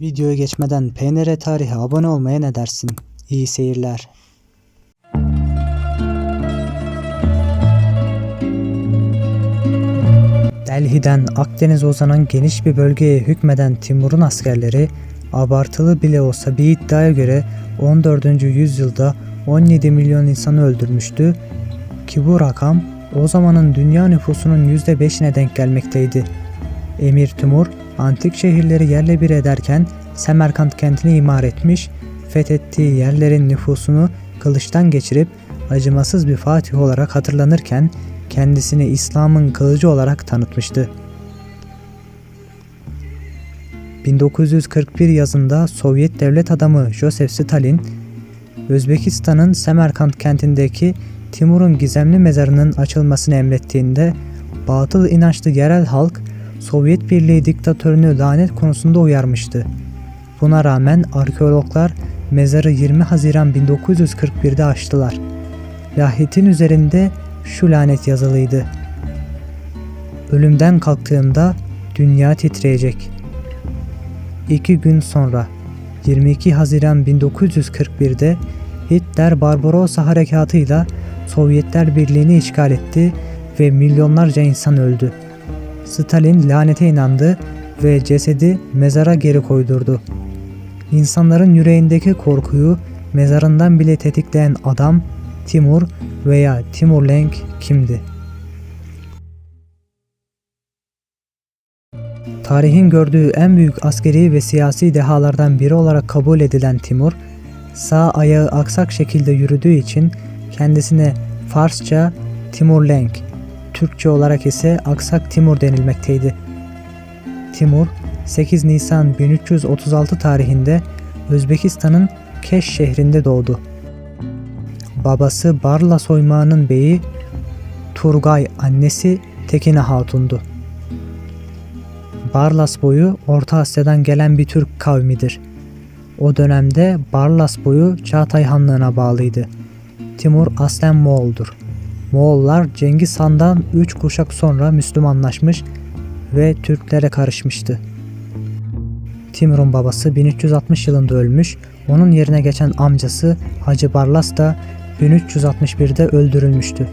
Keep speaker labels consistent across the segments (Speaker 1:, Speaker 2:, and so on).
Speaker 1: Videoya geçmeden PNR Tarihe abone olmaya ne dersin? İyi seyirler. Delhi'den Akdeniz'e uzanan geniş bir bölgeye hükmeden Timur'un askerleri abartılı bile olsa bir iddiaya göre 14. yüzyılda 17 milyon insanı öldürmüştü ki bu rakam o zamanın dünya nüfusunun %5'ine denk gelmekteydi. Emir Timur antik şehirleri yerle bir ederken Semerkant kentini imar etmiş, fethettiği yerlerin nüfusunu kılıçtan geçirip acımasız bir fatih olarak hatırlanırken kendisini İslam'ın kılıcı olarak tanıtmıştı. 1941 yazında Sovyet devlet adamı Joseph Stalin, Özbekistan'ın Semerkant kentindeki Timur'un gizemli mezarının açılmasını emrettiğinde batıl inançlı yerel halk Sovyet Birliği diktatörünü lanet konusunda uyarmıştı. Buna rağmen arkeologlar mezarı 20 Haziran 1941'de açtılar. Lahitin üzerinde şu lanet yazılıydı. Ölümden kalktığımda dünya titreyecek. İki gün sonra 22 Haziran 1941'de Hitler Barbarossa harekatıyla Sovyetler Birliği'ni işgal etti ve milyonlarca insan öldü. Stalin lanete inandı ve cesedi mezara geri koydurdu. İnsanların yüreğindeki korkuyu mezarından bile tetikleyen adam Timur veya Timur Lenk kimdi? Tarihin gördüğü en büyük askeri ve siyasi dehalardan biri olarak kabul edilen Timur, sağ ayağı aksak şekilde yürüdüğü için kendisine Farsça Timur Lenk, Türkçe olarak ise Aksak Timur denilmekteydi. Timur, 8 Nisan 1336 tarihinde Özbekistan'ın Keş şehrinde doğdu. Babası Barla soymağının beyi Turgay, annesi Tekine Hatun'du. Barlas boyu Orta Asya'dan gelen bir Türk kavmidir. O dönemde Barlas boyu Çağatay Hanlığı'na bağlıydı. Timur aslen Moğol'dur. Moğollar Cengiz Han'dan 3 kuşak sonra Müslümanlaşmış ve Türklere karışmıştı. Timur'un babası 1360 yılında ölmüş, onun yerine geçen amcası Hacı Barlas da 1361'de öldürülmüştü.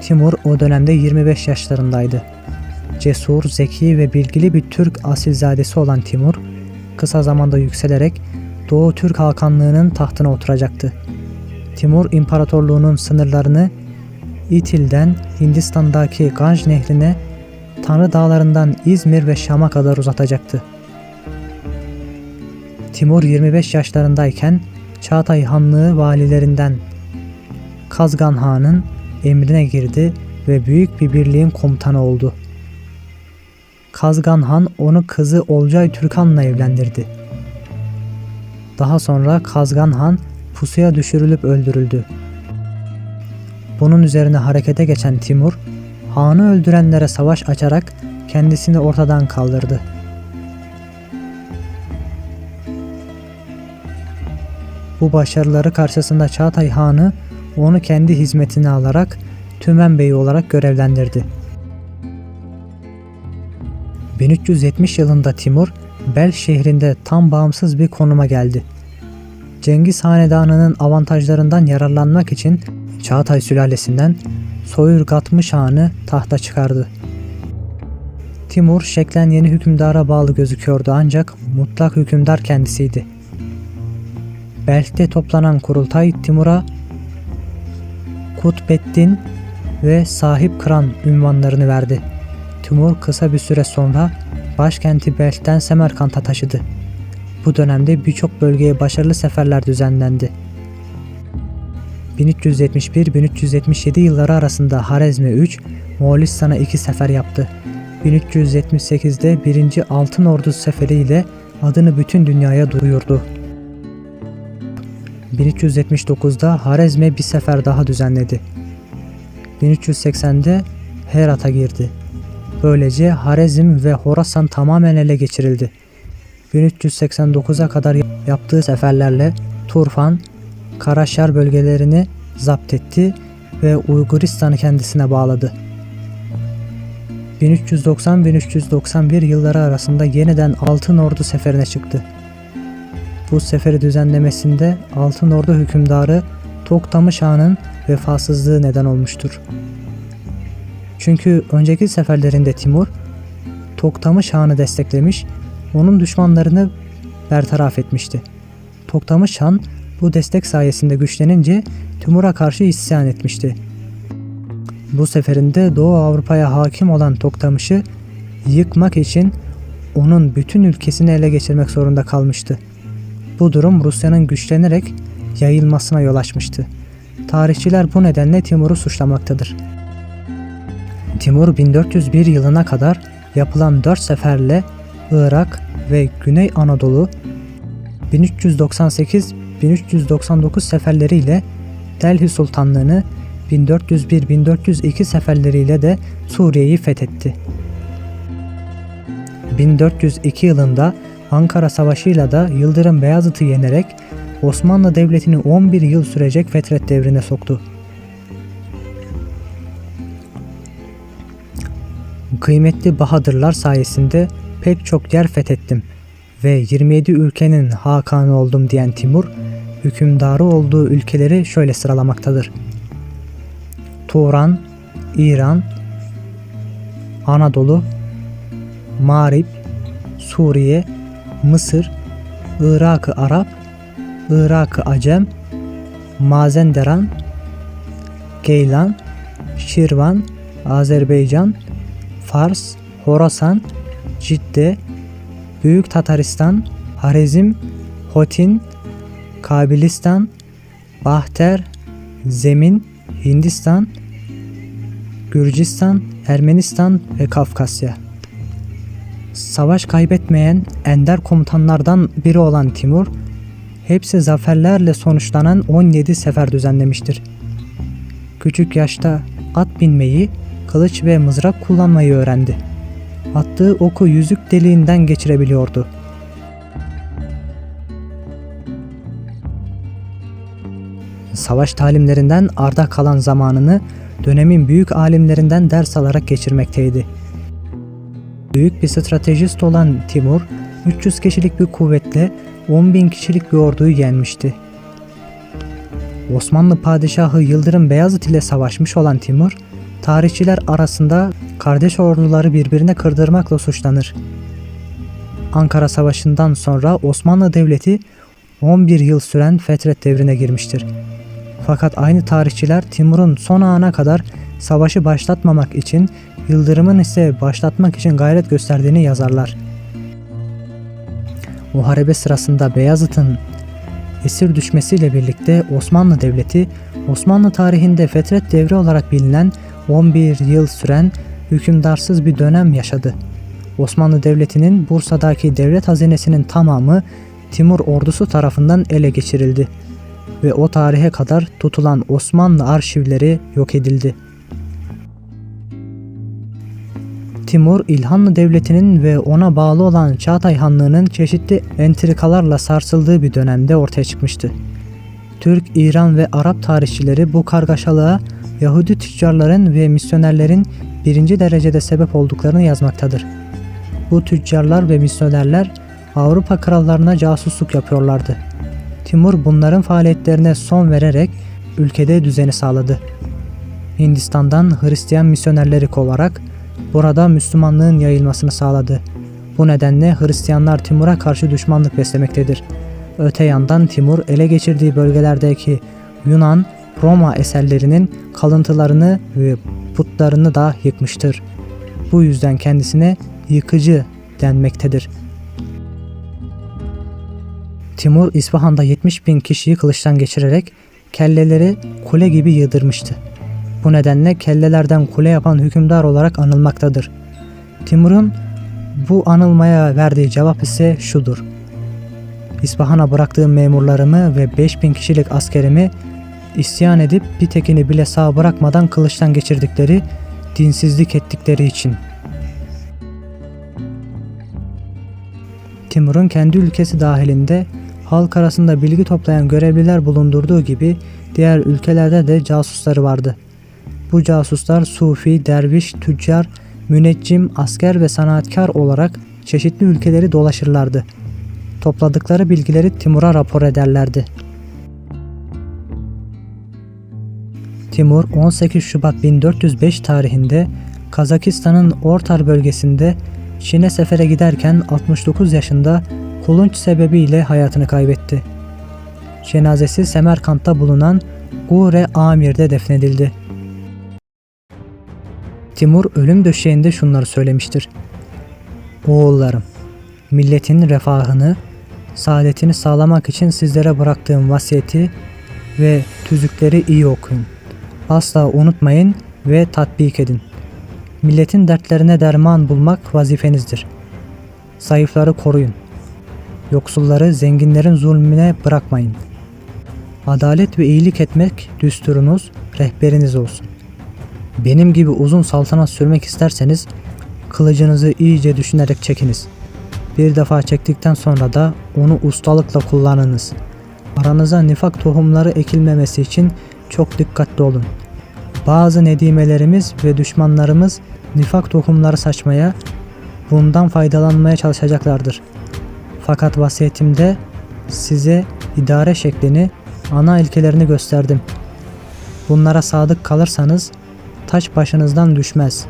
Speaker 1: Timur o dönemde 25 yaşlarındaydı. Cesur, zeki ve bilgili bir Türk asilzadesi olan Timur, kısa zamanda yükselerek Doğu Türk Hakanlığı'nın tahtına oturacaktı. Timur İmparatorluğu'nun sınırlarını İtil'den Hindistan'daki Ganj Nehri'ne, Tanrı Dağları'ndan İzmir ve Şam'a kadar uzatacaktı. Timur 25 yaşlarındayken Çağatay Hanlığı valilerinden Kazgan Han'ın emrine girdi ve büyük bir birliğin komutanı oldu. Kazgan Han onu kızı Olcay Türkan'la evlendirdi. Daha sonra Kazgan Han pusuya düşürülüp öldürüldü. Bunun üzerine harekete geçen Timur, Han'ı öldürenlere savaş açarak kendisini ortadan kaldırdı. Bu başarıları karşısında Çağatay Han'ı onu kendi hizmetine alarak Tümen Bey olarak görevlendirdi. 1370 yılında Timur, Bel şehrinde tam bağımsız bir konuma geldi. Cengiz Hanedanı'nın avantajlarından yararlanmak için Çağatay sülalesinden Soyurgatmış Han'ı tahta çıkardı. Timur şeklen yeni hükümdara bağlı gözüküyordu ancak mutlak hükümdar kendisiydi. Belk'te toplanan kurultay Timur'a Kutbeddin ve Sahip Kıran ünvanlarını verdi. Timur kısa bir süre sonra başkenti Belk'ten Semerkant'a taşıdı. Bu dönemde birçok bölgeye başarılı seferler düzenlendi. 1371-1377 yılları arasında Harezm'e 3, Moğolistan'a 2 sefer yaptı. 1378'de 1. Altın Ordu Seferi ile adını bütün dünyaya duyurdu. 1379'da Harezm'e bir sefer daha düzenledi. 1380'de Herat'a girdi. Böylece Harezm ve Horasan tamamen ele geçirildi. 1389'a kadar yaptığı seferlerle Turfan, Karaşar bölgelerini zapt etti ve Uyguristan'ı kendisine bağladı. 1390-1391 yılları arasında yeniden Altın Ordu seferine çıktı. Bu seferi düzenlemesinde Altın Ordu hükümdarı Toktamış Han'ın vefasızlığı neden olmuştur. Çünkü önceki seferlerinde Timur Toktamış Han'ı desteklemiş, onun düşmanlarını bertaraf etmişti. Toktamış Han bu destek sayesinde güçlenince Timur'a karşı isyan etmişti. Bu seferinde Doğu Avrupa'ya hakim olan Toktamış'ı yıkmak için onun bütün ülkesini ele geçirmek zorunda kalmıştı. Bu durum Rusya'nın güçlenerek yayılmasına yol açmıştı. Tarihçiler bu nedenle Timur'u suçlamaktadır. Timur 1401 yılına kadar yapılan 4 seferle Irak ve Güney Anadolu 1398-1399 seferleriyle Delhi Sultanlığını 1401-1402 seferleriyle de Suriye'yi fethetti. 1402 yılında Ankara Savaşı'yla da Yıldırım Beyazıt'ı yenerek Osmanlı Devleti'ni 11 yıl sürecek fetret devrine soktu. Kıymetli Bahadırlar sayesinde pek çok yer fethettim ve 27 ülkenin hakanı oldum diyen Timur, hükümdarı olduğu ülkeleri şöyle sıralamaktadır. Turan, İran, Anadolu, Mağrip, Suriye, Mısır, Irak-ı Arap, Irak-ı Acem, Mazenderan, Geylan, Şirvan, Azerbaycan, Fars, Horasan, Cidde, Büyük Tataristan, Harezm, Hotin, Kabilistan, Bahter, Zemin, Hindistan, Gürcistan, Ermenistan ve Kafkasya. Savaş kaybetmeyen ender komutanlardan biri olan Timur, hepsi zaferlerle sonuçlanan 17 sefer düzenlemiştir. Küçük yaşta at binmeyi, kılıç ve mızrak kullanmayı öğrendi. Attığı oku yüzük deliğinden geçirebiliyordu. Savaş talimlerinden arda kalan zamanını dönemin büyük alimlerinden ders alarak geçirmekteydi. Büyük bir stratejist olan Timur, 300 kişilik bir kuvvetle 10 bin kişilik bir orduyu yenmişti. Osmanlı Padişahı Yıldırım Beyazıt ile savaşmış olan Timur, tarihçiler arasında kardeş orduları birbirine kırdırmakla suçlanır. Ankara Savaşı'ndan sonra Osmanlı Devleti 11 yıl süren fetret devrine girmiştir. Fakat aynı tarihçiler Timur'un son ana kadar savaşı başlatmamak için, Yıldırım'ın ise başlatmak için gayret gösterdiğini yazarlar. Muharebe sırasında Beyazıt'ın esir düşmesiyle birlikte Osmanlı Devleti, Osmanlı tarihinde fetret devri olarak bilinen 11 yıl süren hükümdarsız bir dönem yaşadı. Osmanlı Devleti'nin Bursa'daki devlet hazinesinin tamamı Timur ordusu tarafından ele geçirildi ve o tarihe kadar tutulan Osmanlı arşivleri yok edildi. Timur, İlhanlı Devleti'nin ve ona bağlı olan Çağatay Hanlığı'nın çeşitli entrikalarla sarsıldığı bir dönemde ortaya çıkmıştı. Türk, İran ve Arap tarihçileri bu kargaşalığa Yahudi tüccarların ve misyonerlerin birinci derecede sebep olduklarını yazmaktadır. Bu tüccarlar ve misyonerler Avrupa krallarına casusluk yapıyorlardı. Timur bunların faaliyetlerine son vererek ülkede düzeni sağladı. Hindistan'dan Hristiyan misyonerleri kovarak burada Müslümanlığın yayılmasını sağladı. Bu nedenle Hristiyanlar Timur'a karşı düşmanlık beslemektedir. Öte yandan Timur ele geçirdiği bölgelerdeki Yunan, Roma eserlerinin kalıntılarını ve putlarını da yıkmıştır. Bu yüzden kendisine yıkıcı denmektedir. Timur İsfahan'da 70 bin kişiyi kılıçtan geçirerek kelleleri kule gibi yıldırmıştı. Bu nedenle kellelerden kule yapan hükümdar olarak anılmaktadır. Timur'un bu anılmaya verdiği cevap ise şudur. İsfahan'a bıraktığım memurlarımı ve 5000 kişilik askerimi isyan edip bir tekini bile sağ bırakmadan kılıçtan geçirdikleri, dinsizlik ettikleri için. Timur'un kendi ülkesi dahilinde halk arasında bilgi toplayan görevliler bulundurduğu gibi diğer ülkelerde de casusları vardı. Bu casuslar sufi, derviş, tüccar, müneccim, asker ve sanatkar olarak çeşitli ülkeleri dolaşırlardı. Topladıkları bilgileri Timur'a rapor ederlerdi. Timur 18 Şubat 1405 tarihinde Kazakistan'ın Ortar bölgesinde Çin'e sefere giderken 69 yaşında kulunç sebebiyle hayatını kaybetti. Cenazesi Semerkant'ta bulunan Gure Amir'de defnedildi. Timur ölüm döşeğinde şunları söylemiştir. Oğullarım, milletin refahını, saadetini sağlamak için sizlere bıraktığım vasiyeti ve tüzükleri iyi okuyun. Asla unutmayın ve tatbik edin. Milletin dertlerine derman bulmak vazifenizdir. Zayıfları koruyun. Yoksulları zenginlerin zulmüne bırakmayın. Adalet ve iyilik etmek düsturunuz, rehberiniz olsun. Benim gibi uzun saltanat sürmek isterseniz kılıcınızı iyice düşünerek çekiniz. Bir defa çektikten sonra da onu ustalıkla kullanınız. Aranıza nifak tohumları ekilmemesi için çok dikkatli olun. Bazı nedimelerimiz ve düşmanlarımız nifak tohumları saçmaya, bundan faydalanmaya çalışacaklardır. Fakat vasiyetimde size idare şeklini, ana ilkelerini gösterdim. Bunlara sadık kalırsanız taç başınızdan düşmez.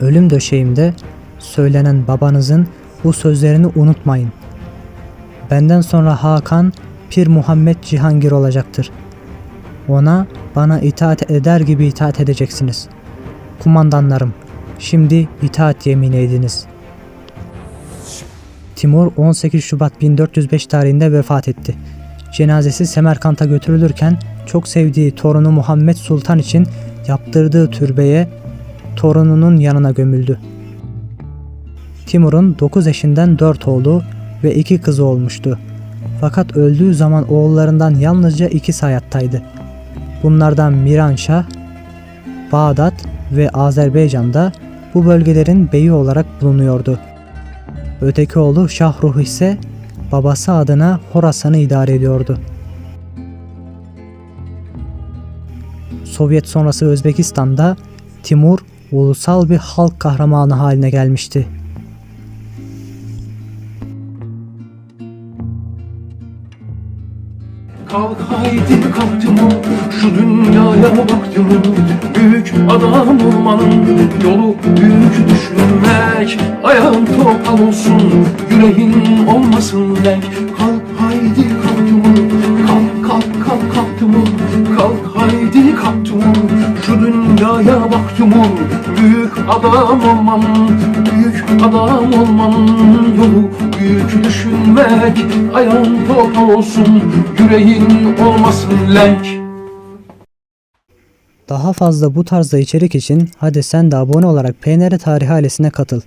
Speaker 1: Ölüm döşeğimde söylenen babanızın bu sözlerini unutmayın. Benden sonra Hakan Pir Muhammed Cihangir olacaktır. Ona bana itaat eder gibi itaat edeceksiniz. Kumandanlarım, şimdi itaat yemin ediniz. Timur 18 Şubat 1405 tarihinde vefat etti. Cenazesi Semerkant'a götürülürken çok sevdiği torunu Muhammed Sultan için yaptırdığı türbeye torununun yanına gömüldü. Timur'un 9 eşinden 4 oğlu ve 2 kızı olmuştu. Fakat öldüğü zaman oğullarından yalnızca ikisi hayattaydı. Bunlardan Miranşah, Bağdat ve Azerbaycan'da bu bölgelerin beyi olarak bulunuyordu. Öteki oğlu Şahruh ise babası adına Horasan'ı idare ediyordu. Sovyet sonrası Özbekistan'da Timur ulusal bir halk kahramanı haline gelmişti.
Speaker 2: Kalk haydi kalk Timur Şu dünyaya bak Timur Büyük adam olmanın Yolu büyük düşünmek. Ayağın topal olsun Yüreğin olmasın renk. Kalk haydi kalk Timur Kalk kalk kalk kalk Timur Kalk haydi kalk Timur Şu dünyaya bak Timur Büyük adam olmanın Büyük adam olmanın Yolu düşünmek Ayağın topal olsun Yüreğin olmasın lenk
Speaker 1: Daha fazla bu tarzda içerik için hadi sen de abone olarak PNR Tarih ailesine katıl.